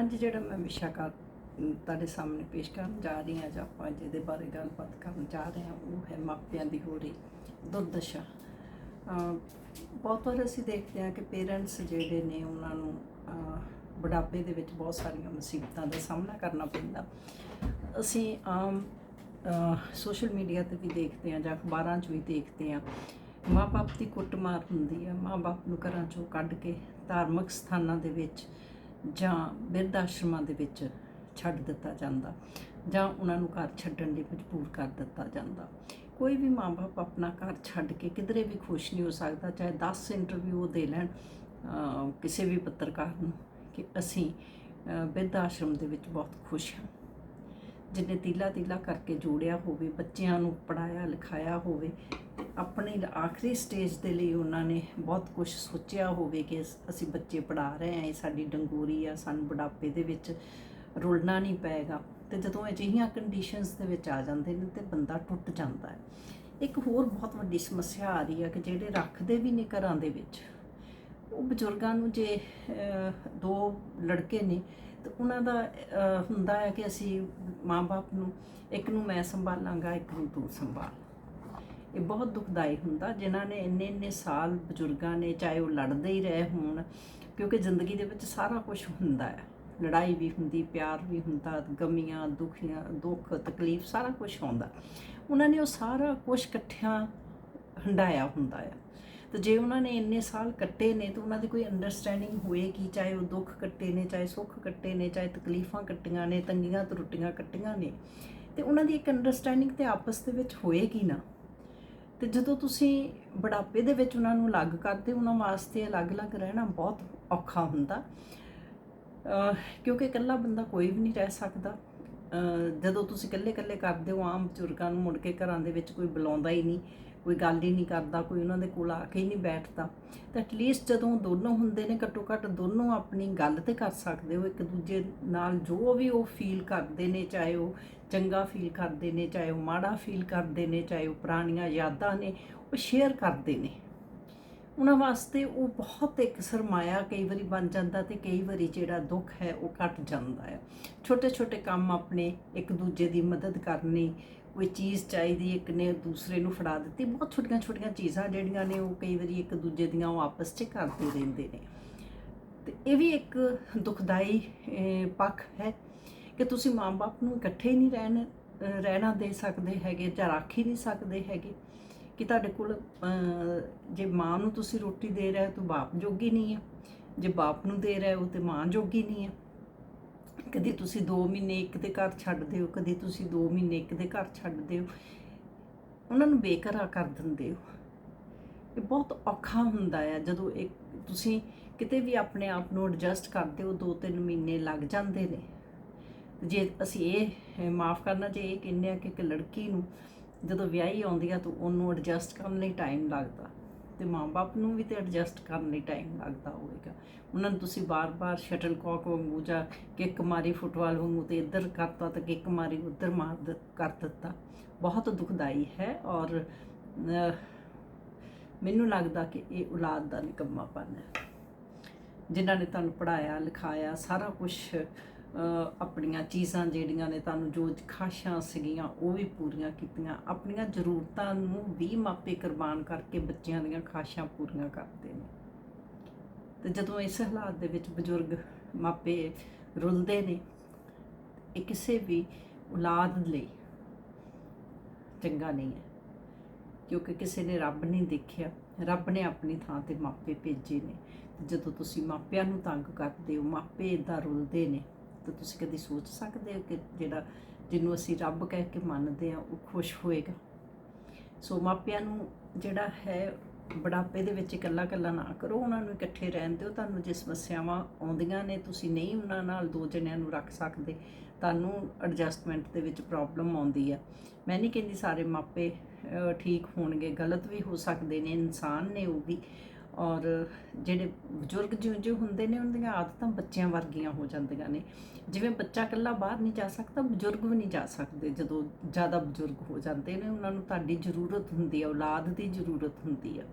ਅੱਜ ਜਿਹੜਾ ਮੈਂ ਵਿਸ਼ਾ ਕਰ ਤੁਹਾਡੇ ਸਾਹਮਣੇ ਪੇਸ਼ ਕਰਨ ਜਾ ਰਹੀ ਹਾਂ ਜਾਂ ਆਪਾਂ ਜਿਹਦੇ ਬਾਰੇ ਗੱਲਬਾਤ ਕਰਨ ਜਾ ਰਹੇ ਹਾਂ, ਉਹ ਹੈ ਮਾਪਿਆਂ ਦੀ ਹੋ ਰਹੀ ਦੁਰਦਸ਼ਾ। ਬਹੁਤ ਵਾਰ ਅਸੀਂ ਦੇਖਦੇ ਹਾਂ ਕਿ ਪੇਰੈਂਟਸ ਜਿਹੜੇ ਨੇ ਉਹਨਾਂ ਨੂੰ ਬੁਢਾਪੇ ਦੇ ਵਿੱਚ ਬਹੁਤ ਸਾਰੀਆਂ ਮੁਸੀਬਤਾਂ ਦਾ ਸਾਹਮਣਾ ਕਰਨਾ ਪੈਂਦਾ। ਅਸੀਂ ਆਮ ਸੋਸ਼ਲ ਮੀਡੀਆ ਤੇ ਵੀ ਦੇਖਦੇ ਹਾਂ ਜਾਂ ਅਖਬਾਰਾਂ 'ਚ ਵੀ ਦੇਖਦੇ ਹਾਂ ਮਾਪੇ ਦੀ ਕੁੱਟਮਾਰ ਹੁੰਦੀ ਹੈ। ਮਾਪੇ ਨੂੰ ਘਰਾਂ 'ਚੋਂ ਕੱਢ ਕੇ ਧਾਰਮਿਕ ਸਥਾਨਾਂ ਦੇ ਵਿੱਚ ਜਾਂ ਬਿਰਧ ਆਸ਼ਰਮਾਂ ਦੇ ਵਿੱਚ ਛੱਡ ਦਿੱਤਾ ਜਾਂਦਾ ਜਾਂ ਉਹਨਾਂ ਨੂੰ ਘਰ ਛੱਡਣ ਲਈ ਮਜਬੂਰ ਕਰ ਦਿੱਤਾ ਜਾਂਦਾ। ਕੋਈ ਵੀ ਮਾਂ-ਬਾਪ ਆਪਣਾ ਘਰ ਛੱਡ ਕੇ ਕਿਧਰੇ ਵੀ ਖੁਸ਼ ਨਹੀਂ ਹੋ ਸਕਦਾ, ਚਾਹੇ 10 ਇੰਟਰਵਿਊ ਦੇ ਲੈਣ ਕਿਸੇ ਵੀ ਪੱਤਰਕਾਰ ਨੂੰ ਕਿ ਅਸੀਂ ਬਿਰਧ ਆਸ਼ਰਮ ਦੇ ਵਿੱਚ ਬਹੁਤ ਖੁਸ਼ ਹਾਂ। ਜਿਹਨੇ ਤੀਲਾ ਤੀਲਾ ਕਰਕੇ ਜੋੜਿਆ ਹੋਵੇ, ਬੱਚਿਆਂ ਨੂੰ ਪੜਾਇਆ ਲਿਖਾਇਆ ਹੋਵੇ, ਆਪਣੀ ਆਖਰੀ ਸਟੇਜ ਦੇ ਲਈ ਉਹਨਾਂ ਨੇ ਬਹੁਤ ਕੁਝ ਸੋਚਿਆ ਹੋਵੇ ਕਿ ਅਸੀਂ ਬੱਚੇ ਪੜਾ ਰਹੇ ਹਾਂ, ਇਹ ਸਾਡੀ ਡੰਗੂਰੀ ਆ, ਸਾਨੂੰ ਬੁਢਾਪੇ ਦੇ ਵਿੱਚ ਰੁਲਣਾ ਨਹੀਂ ਪਏਗਾ। ਤੇ ਜਦੋਂ ਅਜਿਹੀਆਂ ਕੰਡੀਸ਼ਨਸ ਦੇ ਵਿੱਚ ਆ ਜਾਂਦੇ ਨੇ ਤੇ ਬੰਦਾ ਟੁੱਟ ਜਾਂਦਾ ਹੈ। ਇੱਕ ਹੋਰ ਬਹੁਤ ਵੱਡੀ ਸਮੱਸਿਆ ਆ ਰਹੀ ਹੈ ਕਿ ਜਿਹੜੇ ਰੱਖਦੇ ਵੀ ਨੇ ਘਰਾਂ ਦੇ ਵਿੱਚ, ਉਹ ਬਜ਼ੁਰਗਾਂ ਨੂੰ ਜੇ ਦੋ ਲੜਕੇ ਨੇ ਤੇ ਉਹਨਾਂ ਦਾ ਹੁੰਦਾ ਹੈ ਕਿ ਅਸੀਂ ਮਾਂ-ਬਾਪ ਨੂੰ ਇੱਕ ਨੂੰ ਮੈਂ ਸੰਭਾਲਾਂਗਾ, ਇੱਕ ਨੂੰ ਤੂੰ ਸੰਭਾਲ। ਇਹ ਬਹੁਤ ਦੁਖਦਾਈ ਹੁੰਦਾ, ਜਿਨ੍ਹਾਂ ਨੇ ਇੰਨੇ ਇੰਨੇ ਸਾਲ ਬਜ਼ੁਰਗਾਂ ਨੇ, ਚਾਹੇ ਉਹ ਲੜਦੇ ਹੀ ਰਹੇ ਹੋਣ, ਕਿਉਂਕਿ ਜ਼ਿੰਦਗੀ ਦੇ ਵਿੱਚ ਸਾਰਾ ਕੁਝ ਹੁੰਦਾ ਹੈ। ਲੜਾਈ ਵੀ ਹੁੰਦੀ, ਪਿਆਰ ਵੀ ਹੁੰਦਾ, ਗਮੀਆਂ, ਦੁਖੀਆਂ, ਦੁੱਖ, ਤਕਲੀਫ ਸਾਰਾ ਕੁਝ ਆਉਂਦਾ। ਉਹਨਾਂ ਨੇ ਉਹ ਸਾਰਾ ਕੁਝ ਇਕੱਠਿਆਂ ਹੰਡਾਇਆ ਹੁੰਦਾ ਹੈ ਤੇ ਜੇ ਉਹਨਾਂ ਨੇ ਇੰਨੇ ਸਾਲ ਕੱਟੇ ਨੇ ਤਾਂ ਉਹਨਾਂ ਦੀ ਕੋਈ ਅੰਡਰਸਟੈਂਡਿੰਗ ਹੋਏਗੀ, ਚਾਹੇ ਉਹ ਦੁੱਖ ਕੱਟੇ ਨੇ, ਚਾਹੇ ਸੁੱਖ ਕੱਟੇ ਨੇ, ਚਾਹੇ ਤਕਲੀਫਾਂ ਕੱਟੀਆਂ ਨੇ, ਤੰਗੀਆਂ ਤਰੁੱਟੀਆਂ ਕੱਟੀਆਂ ਨੇ, ਤੇ ਉਹਨਾਂ ਦੀ ਇੱਕ ਅੰਡਰਸਟੈਂਡਿੰਗ ਤੇ ਆਪਸ ਦੇ ਵਿੱਚ ਹੋਏਗੀ ਨਾ। ਤੇ ਜਦੋਂ ਤੁਸੀਂ ਬੁਢਾਪੇ ਦੇ ਵਿੱਚ ਉਹਨਾਂ ਨੂੰ ਅਲੱਗ ਕਰਦੇ, ਉਹਨਾਂ ਵਾਸਤੇ ਅਲੱਗ-ਅਲੱਗ ਰਹਿਣਾ ਬਹੁਤ ਔਖਾ ਹੁੰਦਾ। ਕਿਉਂਕਿ ਇਕੱਲਾ ਬੰਦਾ ਕੋਈ ਵੀ ਨਹੀਂ ਰਹਿ ਸਕਦਾ। ਜਦੋਂ ਤੁਸੀਂ ਇਕੱਲੇ-ਇਕੱਲੇ ਕਰਦੇ ਹੋ, ਆਮ ਬਜ਼ੁਰਗਾਂ ਨੂੰ ਮੁੜ ਕੇ ਘਰਾਂ ਦੇ ਵਿੱਚ ਕੋਈ ਬੁਲਾਉਂਦਾ ਹੀ ਨਹੀਂ। ਕੋਈ ਗੱਲ ਹੀ ਨਹੀਂ ਕਰਦਾ, ਕੋਈ ਉਹਨਾਂ ਦੇ ਕੋਲ ਆ ਕੇ ਹੀ ਨਹੀਂ ਬੈਠਦਾ। ਤਾਂ ਐਟਲੀਸਟ ਜਦੋਂ ਦੋਨੋਂ ਹੁੰਦੇ ਨੇ, ਘੱਟੋ ਘੱਟ ਦੋਨੋਂ ਆਪਣੀ ਗੱਲ ਤੇ ਕਰ ਸਕਦੇ ਹੋ। ਇੱਕ ਦੂਜੇ ਨਾਲ ਜੋ ਵੀ ਉਹ ਫੀਲ ਕਰਦੇ ਨੇ, ਚਾਹੇ ਉਹ ਚੰਗਾ ਫੀਲ ਕਰਦੇ ਨੇ, ਚਾਹੇ ਉਹ ਮਾੜਾ ਫੀਲ ਕਰਦੇ ਨੇ, ਚਾਹੇ ਉਹ ਪੁਰਾਣੀਆਂ ਯਾਦਾਂ ਨੇ, ਉਹ ਸ਼ੇਅਰ ਕਰਦੇ ਨੇ। ਉਹਨਾਂ ਵਾਸਤੇ ਉਹ ਬਹੁਤ ਇੱਕ ਸਰਮਾਇਆ ਕਈ ਵਾਰੀ ਬਣ ਜਾਂਦਾ ਤੇ ਕਈ ਵਾਰੀ ਜਿਹੜਾ ਦੁੱਖ ਹੈ ਉਹ ਘਟ ਜਾਂਦਾ ਹੈ। ਛੋਟੇ ਛੋਟੇ ਕੰਮ ਆਪਣੇ ਇੱਕ ਦੂਜੇ ਦੀ ਮਦਦ ਕਰਨੀ, ਕੋਈ ਚੀਜ਼ ਚਾਹੀਦੀ ਇੱਕ ਨੇ ਦੂਸਰੇ ਨੂੰ ਫੜਾ ਦਿੱਤੀ, ਬਹੁਤ ਛੋਟੀਆਂ ਛੋਟੀਆਂ ਚੀਜ਼ਾਂ ਜਿਹੜੀਆਂ ਨੇ ਉਹ ਕਈ ਵਾਰੀ ਇੱਕ ਦੂਜੇ ਦੀਆਂ ਉਹ ਆਪਸ 'ਚ ਕਰਦੇ ਰਹਿੰਦੇ ਨੇ। ਤੇ ਇਹ ਵੀ ਇੱਕ ਦੁਖਦਾਈ ਪੱਖ ਹੈ ਕਿ ਤੁਸੀਂ ਮਾਂ-ਬਾਪ ਨੂੰ ਇਕੱਠੇ ਨਹੀਂ ਰਹਿਣ ਰਹਿਣਾ ਦੇ ਸਕਦੇ ਹੈਗੇ ਜਾਂ ਰੱਖ ਹੀ ਨਹੀਂ ਸਕਦੇ ਹੈਗੇ। ਕਿ ਤੁਹਾਡੇ ਕੋਲ ਜੇ ਮਾਂ ਨੂੰ ਤੁਸੀਂ ਰੋਟੀ ਦੇ ਰਹੇ ਹੋ ਤਾਂ ਬਾਪ ਜੋਗੀ ਨਹੀਂ ਹੈ। ਜੇ ਬਾਪ ਨੂੰ ਦੇ ਰਹੇ ਹੋ ਤੇ ਮਾਂ ਜੋਗੀ ਨਹੀਂ ਹੈ। ਕਦੇ ਤੁਸੀਂ 2 ਮਹੀਨੇ ਇੱਕ ਦੇ ਘਰ ਛੱਡਦੇ ਹੋ ਕਦੇ ਤੁਸੀਂ 2 ਮਹੀਨੇ ਇੱਕ ਦੇ ਘਰ ਛੱਡਦੇ ਹੋ ਉਹਨਾਂ ਨੂੰ ਬੇਕਰਾਰ ਕਰ ਦਿੰਦੇ ਹੋ। ਇਹ ਬਹੁਤ ਔਖਾ ਹੁੰਦਾ ਹੈ ਜਦੋਂ ਇੱਕ, ਤੁਸੀਂ ਕਿਤੇ ਵੀ ਆਪਣੇ ਆਪ ਨੂੰ ਐਡਜਸਟ ਕਰਦੇ ਹੋ 2-3 ਮਹੀਨੇ ਲੱਗ ਜਾਂਦੇ ਨੇ। ਜੇ ਅਸੀਂ ਇਹ ਮਾਫ ਕਰਨਾ, ਜੇ ਇਹ ਕਹਿੰਦੇ ਆ ਕਿ ਇੱਕ ਲੜਕੀ ਨੂੰ ਜਦੋਂ ਵਿਆਹੀ ਆਉਂਦੀ ਆ ਤਾਂ ਉਹਨੂੰ ਐਡਜਸਟ ਕਰਨ ਲਈ ਟਾਈਮ ਲੱਗਦਾ। ਤੇ ਮਾਂ-ਬਾਪ ਨੂੰ ਵੀ ਤੇ ਐਡਜਸਟ ਕਰਨ ਲਈ ਟਾਈਮ ਲੱਗਦਾ ਹੋਵੇਗਾ। ਉਹਨਾਂ ਨੂੰ ਤੁਸੀਂ ਬਾਰ-ਬਾਰ ਸ਼ਟਲਕੋਕ ਵਾਂਗੂ ਜਾਂ ਕਿੱਕ ਮਾਰੀ ਫੁੱਟਬਾਲ ਵਾਂਗੂ ਤੇ ਇੱਧਰ ਕਰਤਾ ਤੇ ਕਿੱਕ ਮਾਰੀ ਉੱਧਰ ਮਾਰ ਦ- ਕਰ ਦਿੱਤਾ। ਬਹੁਤ ਦੁਖਦਾਈ ਹੈ ਔਰ ਮੈਨੂੰ ਲੱਗਦਾ ਕਿ ਇਹ ਔਲਾਦ ਦਾ ਨਿਕੰਮਾਪਨ ਹੈ। ਜਿਨ੍ਹਾਂ ਨੇ ਤੁਹਾਨੂੰ ਪੜਾਇਆ ਲਿਖਾਇਆ, ਸਾਰਾ ਕੁਝ ਆਪਣੀਆਂ ਚੀਜ਼ਾਂ ਜਿਹੜੀਆਂ ਨੇ, ਤੁਹਾਨੂੰ ਜੋ ਖਾਸ਼ਾਂ ਸੀਗੀਆਂ, ਉਹ ਵੀ ਪੂਰੀਆਂ ਕੀਤੀਆਂ। ਆਪਣੀਆਂ ਜ਼ਰੂਰਤਾਂ ਨੂੰ ਵੀ ਮਾਪੇ ਕੁਰਬਾਨ ਕਰਕੇ ਬੱਚਿਆਂ ਦੀਆਂ ਖਾਸ਼ਾਂ ਪੂਰੀਆਂ ਕਰਦੇ ਨੇ। ਤੇ ਜਦੋਂ ਇਸ ਹਾਲਾਤ ਦੇ ਵਿੱਚ ਬਜ਼ੁਰਗ ਮਾਪੇ ਰੁਲਦੇ ਨੇ, ਇਹ ਕਿਸੇ ਵੀ ਔਲਾਦ ਲਈ ਚੰਗਾ ਨਹੀਂ ਹੈ। ਕਿਉਂਕਿ ਕਿਸੇ ਨੇ ਰੱਬ ਨਹੀਂ ਦੇਖਿਆ, ਰੱਬ ਨੇ ਆਪਣੀ ਥਾਂ ਤੇ ਮਾਪੇ ਭੇਜੇ ਨੇ। ਤੇ ਜਦੋਂ ਤੁਸੀਂ ਮਾਪਿਆਂ ਨੂੰ ਤੰਗ ਕਰਦੇ ਹੋ, ਮਾਪੇ ਇਦਾਂ ਰੁਲਦੇ ਨੇ ਤਾਂ ਤੁਸੀਂ ਕਦੀ ਸੋਚ ਸਕਦੇ ਹੋ ਕਿ ਜਿਹੜਾ ਜਿਹਨੂੰ ਅਸੀਂ ਰੱਬ ਕਹਿ ਕੇ ਮੰਨਦੇ ਆ ਉਹ ਖੁਸ਼ ਹੋਏਗਾ? ਸੋ ਮਾਪਿਆਂ ਨੂੰ ਜਿਹੜਾ ਹੈ, ਬੁਢਾਪੇ ਦੇ ਵਿੱਚ ਇਕੱਲਾ ਇਕੱਲਾ ਨਾ ਕਰੋ। ਉਹਨਾਂ ਨੂੰ ਇਕੱਠੇ ਰਹਿਣ ਦਿਓ। ਤੁਹਾਨੂੰ ਜੇ ਸਮੱਸਿਆਵਾਂ ਆਉਂਦੀਆਂ ਨੇ, ਤੁਸੀਂ ਨਹੀਂ ਉਹਨਾਂ ਨਾਲ ਦੋ ਜਣਿਆਂ ਨੂੰ ਰੱਖ ਸਕਦੇ, ਤੁਹਾਨੂੰ ਐਡਜਸਟਮੈਂਟ ਦੇ ਵਿੱਚ ਪ੍ਰੋਬਲਮ ਆਉਂਦੀ ਆ ਮੈਂ ਨਹੀਂ ਕਹਿੰਦੀ ਸਾਰੇ ਮਾਪੇ ਠੀਕ ਹੋਣਗੇ। ਗਲਤ ਵੀ ਹੋ ਸਕਦੇ ਨੇ, ਇਨਸਾਨ ਨੇ ਉਹ ਵੀ। ਔਰ ਜਿਹੜੇ ਬਜ਼ੁਰਗ ਜਿਉਂ ਜਿਉਂ ਹੁੰਦੇ ਨੇ, ਉਹਨਾਂ ਦੀਆਂ ਆਦਤਾਂ ਬੱਚਿਆਂ ਵਰਗੀਆਂ ਹੋ ਜਾਂਦੀਆਂ ਨੇ। ਜਿਵੇਂ ਬੱਚਾ ਇਕੱਲਾ ਬਾਹਰ ਨਹੀਂ ਜਾ ਸਕਦਾ, ਬਜ਼ੁਰਗ ਵੀ ਨਹੀਂ ਜਾ ਸਕਦੇ। ਜਦੋਂ ਜ਼ਿਆਦਾ ਬਜ਼ੁਰਗ ਹੋ ਜਾਂਦੇ ਨੇ, ਉਹਨਾਂ ਨੂੰ ਤੁਹਾਡੀ ਜ਼ਰੂਰਤ ਹੁੰਦੀ ਹੈ ਔਲਾਦ ਦੀ ਜ਼ਰੂਰਤ ਹੁੰਦੀ ਹੈ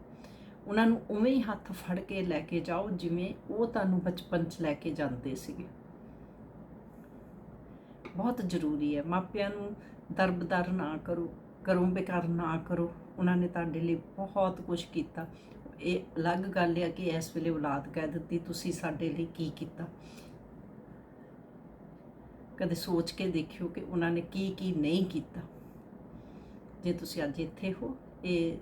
ਉਹਨਾਂ ਨੂੰ ਉਵੇਂ ਹੀ ਹੱਥ ਫੜ ਕੇ ਲੈ ਕੇ ਜਾਓ, ਜਿਵੇਂ ਉਹ ਤੁਹਾਨੂੰ ਬਚਪਨ 'ਚ ਲੈ ਕੇ ਜਾਂਦੇ ਸੀਗੇ। ਬਹੁਤ ਜ਼ਰੂਰੀ ਹੈ। ਮਾਪਿਆਂ ਨੂੰ ਦਰਬਦਰ ਨਾ ਕਰੋ, ਘਰੋਂ ਬੇਕਾਰ ਨਾ ਕਰੋ। ਉਹਨਾਂ ਨੇ ਤੁਹਾਡੇ ਲਈ ਬਹੁਤ ਕੁਝ ਕੀਤਾ। ਇਹ ਅਲੱਗ ਗੱਲ ਹੈ ਕਿ ਇਸ ਵੇਲੇ ਔਲਾਦ ਕਹਿ ਦਿੱਤੀ, ਤੁਸੀਂ ਸਾਡੇ ਲਈ ਕੀ ਕੀਤਾ? ਕਦੇ ਸੋਚ ਕੇ ਦੇਖਿਓ ਕਿ ਉਹਨਾਂ ਨੇ ਕੀ ਕੀ ਨਹੀਂ ਕੀਤਾ। ਜੇ ਤੁਸੀਂ ਅੱਜ ਇੱਥੇ ਹੋ, ਇਹ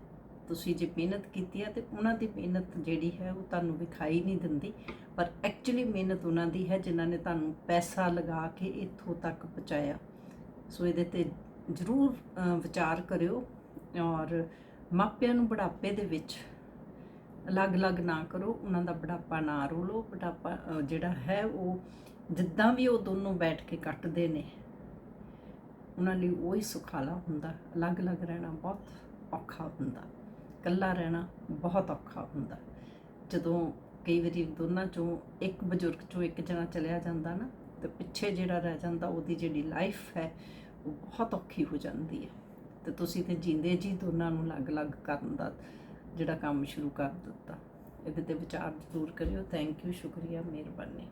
ਤੁਸੀਂ ਜੇ ਮਿਹਨਤ ਕੀਤੀ ਹੈ ਤੇ ਉਹਨਾਂ ਦੀ ਮਿਹਨਤ ਜਿਹੜੀ ਹੈ ਉਹ ਤੁਹਾਨੂੰ ਵਿਖਾਈ ਨਹੀਂ ਦਿੰਦੀ, ਪਰ ਐਕਚੁਅਲੀ ਮਿਹਨਤ ਉਹਨਾਂ ਦੀ ਹੈ ਜਿਨ੍ਹਾਂ ਨੇ ਤੁਹਾਨੂੰ ਪੈਸਾ ਲਗਾ ਕੇ ਇੱਥੋਂ ਤੱਕ ਪਹੁੰਚਾਇਆ। ਸੋ ਇਹਦੇ ਤੇ ਜ਼ਰੂਰ ਵਿਚਾਰ ਕਰਿਓ ਔਰ ਮਾਪਿਆਂ ਨੂੰ ਬੁਢਾਪੇ ਦੇ ਵਿੱਚ ਅਲੱਗ-ਅਲੱਗ ਨਾ ਕਰੋ, ਉਹਨਾਂ ਦਾ ਬੁਢਾਪਾ ਨਾ ਰੋਲੋ, ਬੁਢਾਪਾ ਜਿਹੜਾ ਹੈ ਉਹ ਜਿੱਦਾਂ ਵੀ ਉਹ ਦੋਨੋਂ ਬੈਠ ਕੇ ਕੱਟਦੇ ਨੇ, ਉਹਨਾਂ ਲਈ ਉਹੀ ਸੁਖਾਲਾ ਹੁੰਦਾ। ਅਲੱਗ-ਅਲੱਗ ਰਹਿਣਾ ਬਹੁਤ ਔਖਾ ਹੁੰਦਾ। ਇਕੱਲਾ ਰਹਿਣਾ ਬਹੁਤ ਔਖਾ ਹੁੰਦਾ। ਜਦੋਂ ਕਈ ਵਾਰੀ ਦੋਨਾਂ ਚੋਂ ਇੱਕ ਬਜ਼ੁਰਗ ਚੋਂ ਇੱਕ ਜਣਾ ਚਲਿਆ ਜਾਂਦਾ ਨਾ, ਤੇ ਪਿੱਛੇ ਜਿਹੜਾ ਰਹਿ ਜਾਂਦਾ, ਉਹਦੀ ਜਿਹੜੀ ਲਾਈਫ ਹੈ, ਉਹ ਬਹੁਤ ਔਖੀ ਹੋ ਜਾਂਦੀ ਹੈ। ਤੇ ਤੁਸੀਂ ਤੇ ਜਿੰਦੇ ਜੀ ਦੋਨਾਂ ਨੂੰ ਅਲੱਗ-ਅਲੱਗ ਕਰਨ ਦਾ ਜਿਹੜਾ ਕੰਮ ਸ਼ੁਰੂ ਕਰ ਦਿੱਤਾ। ਇਹਦੇ ਤੇ ਵਿਚਾਰ ਜ਼ਰੂਰ ਕਰਿਓ। ਥੈਂਕ ਯੂ ਸ਼ੁਕਰੀਆ ਮਿਹਰਬਾਨੀ।